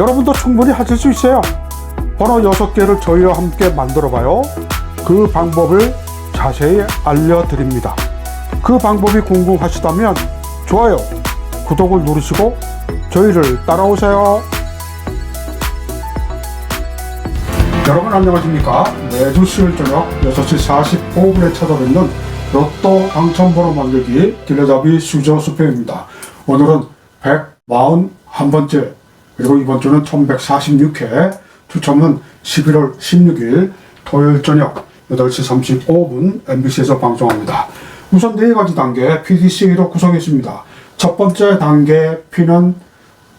여러분도 충분히 하실 수 있어요. 번호 6개를 저희와 함께 만들어 봐요. 그 방법을 자세히 알려드립니다. 그 방법이 궁금하시다면 좋아요, 구독을 누르시고 저희를 따라오세요. 여러분 안녕하십니까? 매주 수요일 저녁 6시 45분에 찾아뵙는 로또 당첨번호 만들기 길레잡이 수저 수표입니다. 오늘은 141번째 그리고 이번 주는 1146회 추첨은 11월 16일 토요일 저녁 8시 35분 MBC에서 방송합니다. 우선 네 가지 단계 PDCA로 구성했습니다. 첫 번째 단계 P는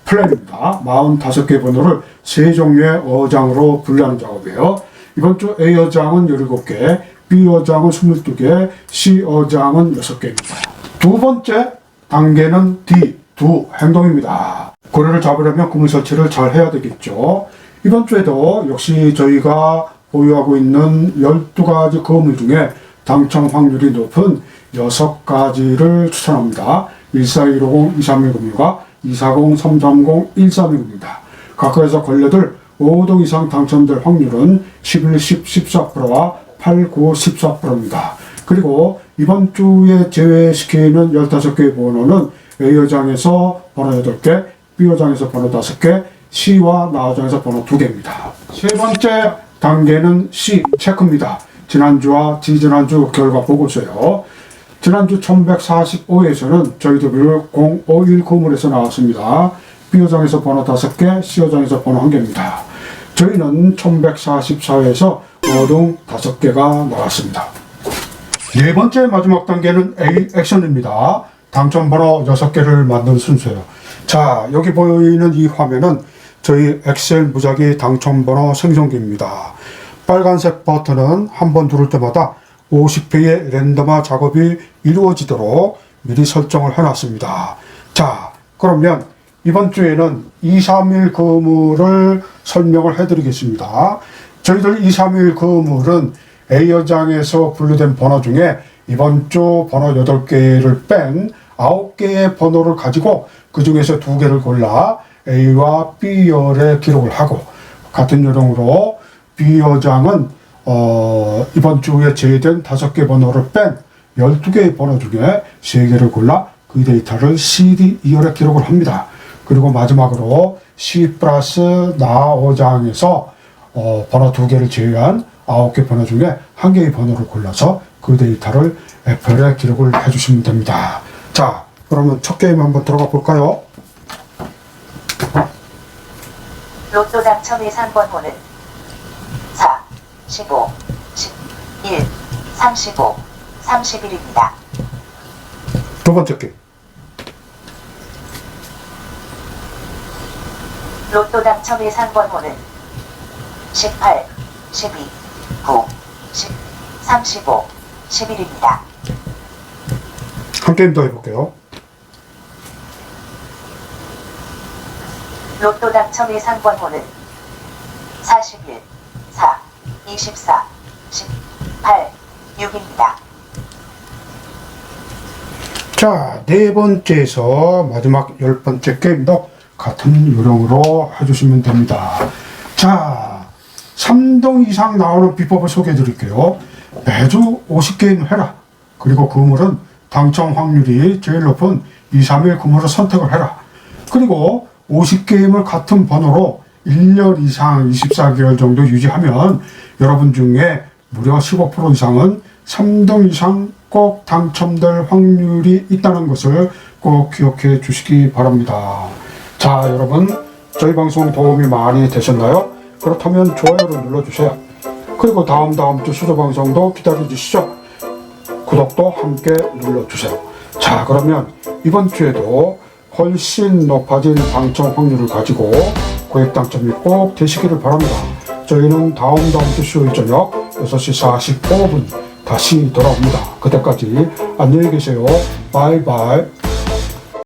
플랜입니다. 45개 번호를 세 종류의 어장으로 분류하는 작업이에요. 이번 주 A 어장은 17개, B 어장은 22개, C 어장은 6개입니다. 두 번째 단계는 D, 두 행동입니다. 고래를 잡으려면 구물 설치를 잘 해야 되겠죠. 이번 주에도 역시 저희가 보유하고 있는 12가지 거물 중에 당첨 확률이 높은 6가지를 추천합니다. 14150, 2310과 240, 330, 131입니다. 각각에서 걸려들 5동 이상 당첨될 확률은 11, 10, 14%와 8, 9, 14%입니다. 그리고 이번 주에 제외시키는 15개의 번호는 A여장에서 번호 8개, B여장에서 번호 5개, C와 나어장에서 번호 2개입니다. 세 번째 단계는 C, 체크입니다. 지난주와 지지난주 결과 보고서요. 지난주 1145에서는 저희들 051 고물에서 나왔습니다. B여장에서 번호 5개, C여장에서 번호 1개입니다. 저희는 1144에서 어동 5개가 나왔습니다. 네 번째 마지막 단계는 A 액션입니다. 당첨 번호 6개를 만든 순서예요. 자, 여기 보이는 이 화면은 저희 엑셀 무작위 당첨 번호 생성기입니다. 빨간색 버튼은 한 번 누를 때마다 50회의 랜덤화 작업이 이루어지도록 미리 설정을 해놨습니다. 자, 그러면 이번 주에는 2, 3일 거물을 설명을 해드리겠습니다. 저희들 2, 3일 거물은 A여장에서 분류된 번호 중에 이번 주 번호 8개를 뺀 9개의 번호를 가지고 그 중에서 2개를 골라 A와 B열에 기록을 하고 같은 요령으로 B여장은 어, 이번 주에 제외된 5개 번호를 뺀 12개의 번호 중에 3개를 골라 그 데이터를 CD 2열에 기록을 합니다. 그리고 마지막으로 C 플러스 나어장에서 어, 번호 2개를 제외한 9개 번호 중에 1개의 번호를 골라서 그 데이터를 F열에 기록을 해주시면 됩니다. 자, 그러면 첫 게임 한번 들어가 볼까요? 로또 당첨 예상 번호는 4, 15, 11, 35, 31입니다. 두 번째 게임. 로또 당첨 예상 번호는 18, 12, 9, 10, 35, 11입니다. 한 게임 더 해볼게요. 로또 당첨 예상 번호는 41, 4, 24, 18, 6입니다. 자, 네 번째에서 마지막 열 번째 게임도 같은 요령으로 해주시면 됩니다. 자, 3동 이상 나오는 비법을 소개해 드릴게요. 매주 50게임 해라. 그리고 그물은 당첨 확률이 제일 높은 2, 3일 그물을 선택을 해라. 그리고 50게임을 같은 번호로 1년 이상 24개월 정도 유지하면 여러분 중에 무려 15% 이상은 3등 이상 꼭 당첨될 확률이 있다는 것을 꼭 기억해 주시기 바랍니다. 자, 여러분, 저희 방송 도움이 많이 되셨나요? 그렇다면 좋아요를 눌러주세요. 그리고 다음 다음 주 수조 방송도 기다려 주시죠. 구독도 함께 눌러주세요. 자, 그러면 이번 주에도 훨씬 높아진 당첨 확률을 가지고 고액 당첨이 꼭 되시기를 바랍니다. 저희는 다음 다음 주 수요일 저녁 6시 45분 다시 돌아옵니다. 그때까지 안녕히 계세요. 바이바이.